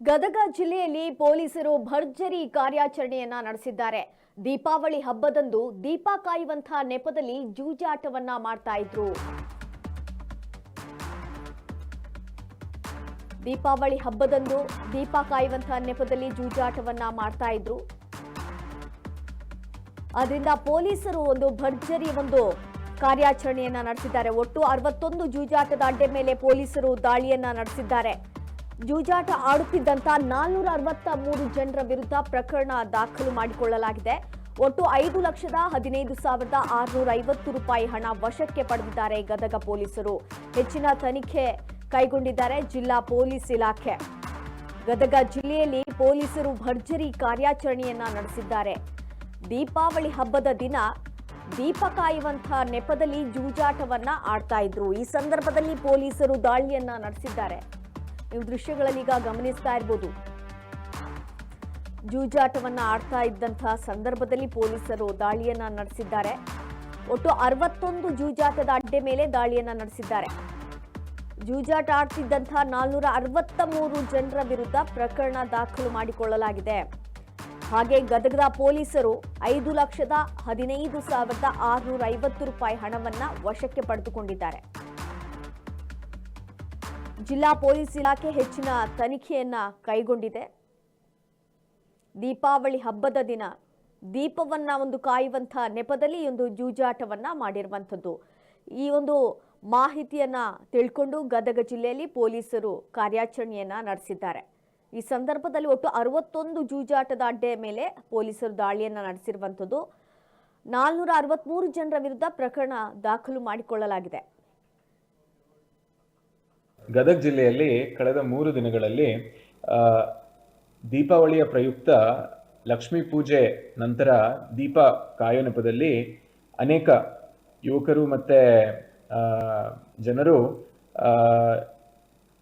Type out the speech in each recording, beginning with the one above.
ಗದಗ ಜಿಲ್ಲೆಯಲ್ಲಿ ಪೊಲೀಸರು ಭರ್ಜರಿ ಕಾರ್ಯಾಚರಣೆಯನ್ನ ನಡೆಸಿದ್ದಾರೆ. ದೀಪಾವಳಿ ಹಬ್ಬದಂದು ದೀಪ ಕಾಯುವಂತಹ ನೆಪದಲ್ಲಿ ಜೂಜಾಟವನ್ನ ಮಾಡ್ತಾ ಇದ್ರು. ದೀಪಾವಳಿ ಹಬ್ಬದಂದು ದೀಪ ಕಾಯುವಂತಹ ನೆಪದಲ್ಲಿ ಜೂಜಾಟವನ್ನ ಮಾಡ್ತಾ ಇದ್ರು. ಅದರಿಂದ ಪೊಲೀಸರು ಒಂದು ಭರ್ಜರಿ ಒಂದು ಕಾರ್ಯಾಚರಣೆಯನ್ನ ನಡೆಸಿದ್ದಾರೆ. ಒಟ್ಟು ಅರವತ್ತೊಂದು ಜೂಜಾಟದ ಅಡ್ಡೆ ಮೇಲೆ ಪೊಲೀಸರು ದಾಳಿಯನ್ನ ನಡೆಸಿದ್ದಾರೆ. ಜೂಜಾಟ ಆಡುತ್ತಿದ್ದಂತ ನಾಲ್ನೂರ ಅರವತ್ತ ಮೂರು ಜನರ ವಿರುದ್ಧ ಪ್ರಕರಣ ದಾಖಲು ಮಾಡಿಕೊಳ್ಳಲಾಗಿದೆ. ಒಟ್ಟು ಐದು ಲಕ್ಷದ ಹದಿನೈದು ಸಾವಿರದ ಆರುನೂರ ಐವತ್ತು ರೂಪಾಯಿ ಹಣ ವಶಕ್ಕೆ ಪಡೆದಿದ್ದಾರೆ ಗದಗ ಪೊಲೀಸರು. ಹೆಚ್ಚಿನ ತನಿಖೆ ಕೈಗೊಂಡಿದ್ದಾರೆ ಜಿಲ್ಲಾ ಪೊಲೀಸ್ ಇಲಾಖೆ. ಗದಗ ಜಿಲ್ಲೆಯಲ್ಲಿ ಪೊಲೀಸರು ಭರ್ಜರಿ ಕಾರ್ಯಾಚರಣೆಯನ್ನ ನಡೆಸಿದ್ದಾರೆ. ದೀಪಾವಳಿ ಹಬ್ಬದ ದಿನ ದೀಪ ಕಾಯುವಂತಹ ನೆಪದಲ್ಲಿ ಜೂಜಾಟವನ್ನ ಆಡ್ತಾ ಇದ್ರು. ಈ ಸಂದರ್ಭದಲ್ಲಿ ಪೊಲೀಸರು ದಾಳಿಯನ್ನ ನಡೆಸಿದ್ದಾರೆ. ನೀವು ಈಗ ಗಮನಿಸ್ತಾ ಇರ್ಬೋದು. ಜೂಜಾಟವನ್ನ ಆಡ್ತಾ ಇದ್ದಂತಹ ಸಂದರ್ಭದಲ್ಲಿ ಪೊಲೀಸರು ದಾಳಿಯನ್ನ ನಡೆಸಿದ್ದಾರೆ. ಒಟ್ಟು ಅರವತ್ತೊಂದು ಜೂಜಾಟದ ಅಡ್ಡೆ ಮೇಲೆ ದಾಳಿಯನ್ನ ನಡೆಸಿದ್ದಾರೆ. ಜೂಜಾಟ ಆಡ್ತಿದ್ದಂತಹ ನಾಲ್ನೂರ ಅರವತ್ತ ಮೂರು ಜನರ ವಿರುದ್ಧ ಪ್ರಕರಣ ದಾಖಲು ಮಾಡಿಕೊಳ್ಳಲಾಗಿದೆ. ಹಾಗೆ ಗದಗದ ಪೊಲೀಸರು ಐದು ಲಕ್ಷದ ಹದಿನೈದು ಸಾವಿರದ ಆರುನೂರ ಐವತ್ತು ರೂಪಾಯಿ ಹಣವನ್ನ ವಶಕ್ಕೆ ಪಡೆದುಕೊಂಡಿದ್ದಾರೆ. ಜಿಲ್ಲಾ ಪೊಲೀಸ್ ಇಲಾಖೆ ಹೆಚ್ಚಿನ ತನಿಖೆಯನ್ನ ಕೈಗೊಂಡಿದೆ. ದೀಪಾವಳಿ ಹಬ್ಬದ ದಿನ ದೀಪವನ್ನ ಒಂದು ಕಾಯುವಂತಹ ನೆಪದಲ್ಲಿ ಒಂದು ಜೂಜಾಟವನ್ನ ಮಾಡಿರುವಂಥದ್ದು. ಈ ಒಂದು ಮಾಹಿತಿಯನ್ನ ತಿಳ್ಕೊಂಡು ಗದಗ ಜಿಲ್ಲೆಯಲ್ಲಿ ಪೊಲೀಸರು ಕಾರ್ಯಾಚರಣೆಯನ್ನ ನಡೆಸಿದ್ದಾರೆ. ಈ ಸಂದರ್ಭದಲ್ಲಿ ಒಟ್ಟು ಅರವತ್ತೊಂದು ಜೂಜಾಟದ ಅಡ್ಡೆ ಮೇಲೆ ಪೊಲೀಸರು ದಾಳಿಯನ್ನ ನಡೆಸಿರುವಂಥದ್ದು. ನಾಲ್ನೂರ ಅರವತ್ತ್ಮೂರು ಜನರ ವಿರುದ್ಧ ಪ್ರಕರಣ ದಾಖಲು ಮಾಡಿಕೊಳ್ಳಲಾಗಿದೆ. ಗದಗ ಜಿಲ್ಲೆಯಲ್ಲಿ ಕಳೆದ ಮೂರು ದಿನಗಳಲ್ಲಿ ದೀಪಾವಳಿಯ ಪ್ರಯುಕ್ತ ಲಕ್ಷ್ಮೀ ಪೂಜೆ ನಂತರ ದೀಪ ಕಾಯೋ ನೆಪದಲ್ಲಿ ಅನೇಕ ಯುವಕರು ಮತ್ತು ಜನರು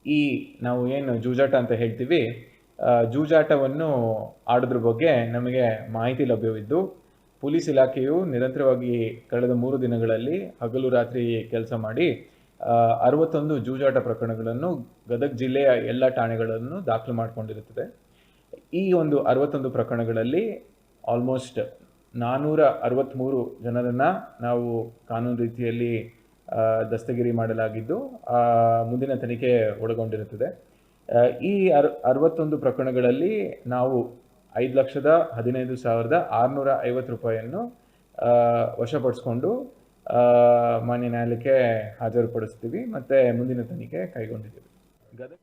ಈ ನಾವು ಏನು ಜೂಜಾಟ ಅಂತ ಹೇಳ್ತೀವಿ ಜೂಜಾಟವನ್ನು ಆಡೋದ್ರ ಬಗ್ಗೆ ನಮಗೆ ಮಾಹಿತಿ ಲಭ್ಯವಿದ್ದು, ಪೊಲೀಸ್ ಇಲಾಖೆಯು ನಿರಂತರವಾಗಿ ಕಳೆದ ಮೂರು ದಿನಗಳಲ್ಲಿ ಹಗಲು ರಾತ್ರಿ ಕೆಲಸ ಮಾಡಿ ಅರವತ್ತೊಂದು ಜೂಜಾಟ ಪ್ರಕರಣಗಳನ್ನು ಗದಗ ಜಿಲ್ಲೆಯ ಎಲ್ಲ ಠಾಣೆಗಳನ್ನು ದಾಖಲು ಮಾಡಿಕೊಂಡಿರುತ್ತದೆ. ಈ ಒಂದು ಅರವತ್ತೊಂದು ಪ್ರಕರಣಗಳಲ್ಲಿ ಆಲ್ಮೋಸ್ಟ್ ನಾನ್ನೂರ ಅರವತ್ತ್ಮೂರು ಜನರನ್ನು ನಾವು ಕಾನೂನು ರೀತಿಯಲ್ಲಿ ದಸ್ತಗಿರಿ ಮಾಡಲಾಗಿದ್ದು ಮುಂದಿನ ತನಿಖೆ ಒಳಗೊಂಡಿರುತ್ತದೆ. ಈ ಅರ್, ಅರವತ್ತೊಂದು ಪ್ರಕರಣಗಳಲ್ಲಿ ನಾವು ಐದು ಲಕ್ಷದ ಹದಿನೈದು ಸಾವಿರದ ಆರುನೂರ ಐವತ್ತು ರೂಪಾಯಿಯನ್ನು ವಶಪಡಿಸ್ಕೊಂಡು ಮಾನ್ಯ ನ್ಯಾಯಾಲಯಕ್ಕೆ ಹಾಜರುಪಡಿಸ್ತೀವಿ ಮತ್ತು ಮುಂದಿನ ತನಿಖೆ ಕೈಗೊಂಡಿದ್ದೀವಿ. ಗದಗ